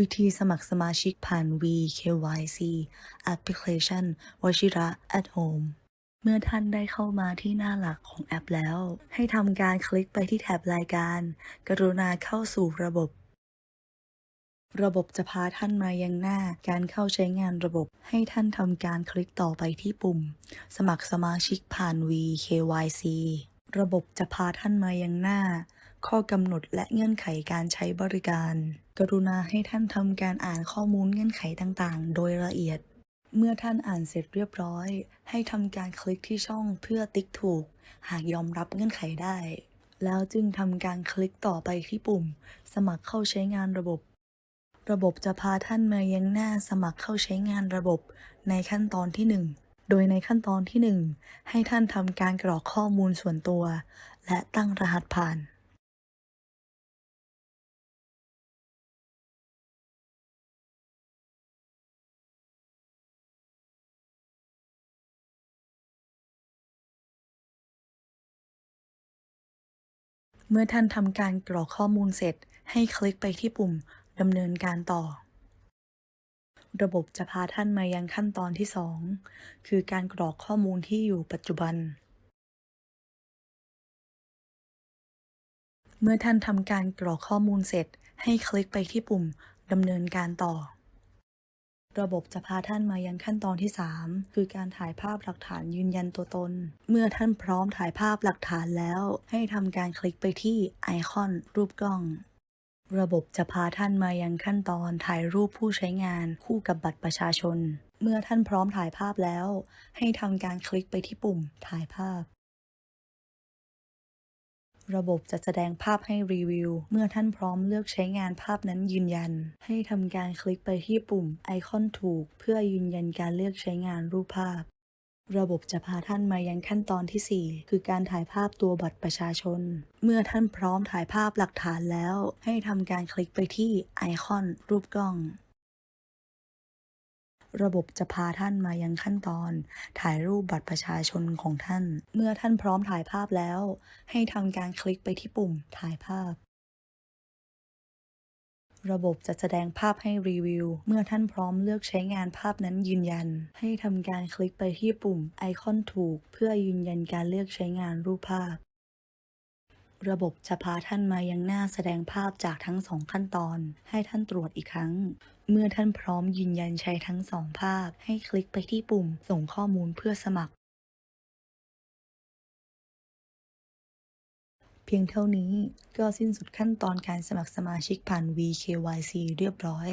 วิธีสมัครสมาชิกผ่าน VKYC Application วชิระ at home เมื่อท่านได้เข้ามาที่หน้าหลักของแอปแล้ว ให้ทำการคลิกไปที่แท็บรายการ กรุณาเข้าสู่ระบบ ระบบจะพาท่านมายังหน้าการเข้าใช้งานระบบ ให้ท่านทำการคลิกต่อไปที่ปุ่ม สมัครสมาชิกผ่าน VKYC ระบบจะพาท่านมายังหน้า ข้อกำหนดและเงื่อนไขการใช้บริการ กรุณาให้ท่านทำการอ่านข้อมูลเงื่อนไขต่างๆ โดยละเอียด เมื่อท่านอ่านเสร็จเรียบร้อย ให้ทำการคลิกที่ช่องเพื่อติ๊กถูก หากยอมรับเงื่อนไขได้ แล้วจึงทำการคลิกต่อไปที่ปุ่ม สมัครเข้าใช้งานระบบระบบจะพาท่านมายังหน้าสมัครเข้าใช้งานระบบในขั้นตอนที่ 1 โดยในขั้นตอนที่ 1 ให้ท่านทำการกรอกข้อมูลส่วนตัว และตั้งรหัสผ่านเมื่อท่านทำการกรอกข้อมูลเสร็จ ให้คลิกไปที่ปุ่มดำเนินการต่อ ระบบจะพาท่านมายังขั้นตอนที่ 2 คือการกรอกข้อมูลที่อยู่ปัจจุบัน เมื่อท่านทำการกรอกข้อมูลเสร็จ ให้คลิกไปที่ปุ่มดำเนินการต่อ ระบบจะพาท่านมายังขั้นตอนที่ 3 คือการถ่ายภาพหลักฐานยืนยันตัวตน เมื่อท่านพร้อมถ่ายภาพหลักฐานแล้ว ให้ทำการคลิกไปที่ไอคอนรูปกล้อง ระบบจะพาท่านมายังขั้นตอนถ่ายรูปผู้ใช้งานคู่กับบัตรประชาชน เมื่อท่านพร้อมถ่ายภาพแล้ว ให้ทำการคลิกไปที่ปุ่มถ่ายภาพ ระบบจะแสดงภาพให้รีวิว เมื่อท่านพร้อมเลือกใช้งานภาพนั้นยืนยัน ให้ทำการคลิกไปที่ปุ่มไอคอนถูก เพื่อยืนยันการเลือกใช้งานรูปภาพ ระบบจะพาท่านมายังขั้นตอนที่ 4 คือการถ่ายภาพตัวบัตรประชาชน เมื่อท่านพร้อมถ่ายภาพหลักฐานแล้ว ให้ทำการคลิกไปที่ไอคอนรูปกล้อง ระบบจะพาท่านมายังขั้นตอน ถ่ายรูปบัตรประชาชนของท่าน เมื่อท่านพร้อมถ่ายภาพแล้ว ให้ทำการคลิกไปที่ปุ่มถ่ายภาพ ระบบจะแสดงภาพให้รีวิว เมื่อท่านพร้อมเลือกใช้งานภาพนั้นยืนยัน ให้ทำการคลิกไปที่ปุ่มไอคอนถูก เพื่อยืนยันการเลือกใช้งานรูปภาพ ระบบจะพาท่านมายังหน้าแสดงภาพจากทั้งสองขั้นตอน ให้ท่านตรวจอีกครั้ง เมื่อท่านพร้อมยืนยันใช้ทั้งสองภาพ ให้คลิกไปที่ปุ่ม ส่งข้อมูลเพื่อสมัคร พียงเท่านี้ก็สิ้นสุดขั้นตอนการสมัครสมาชิกผ่าน VKYC เรียบร้อย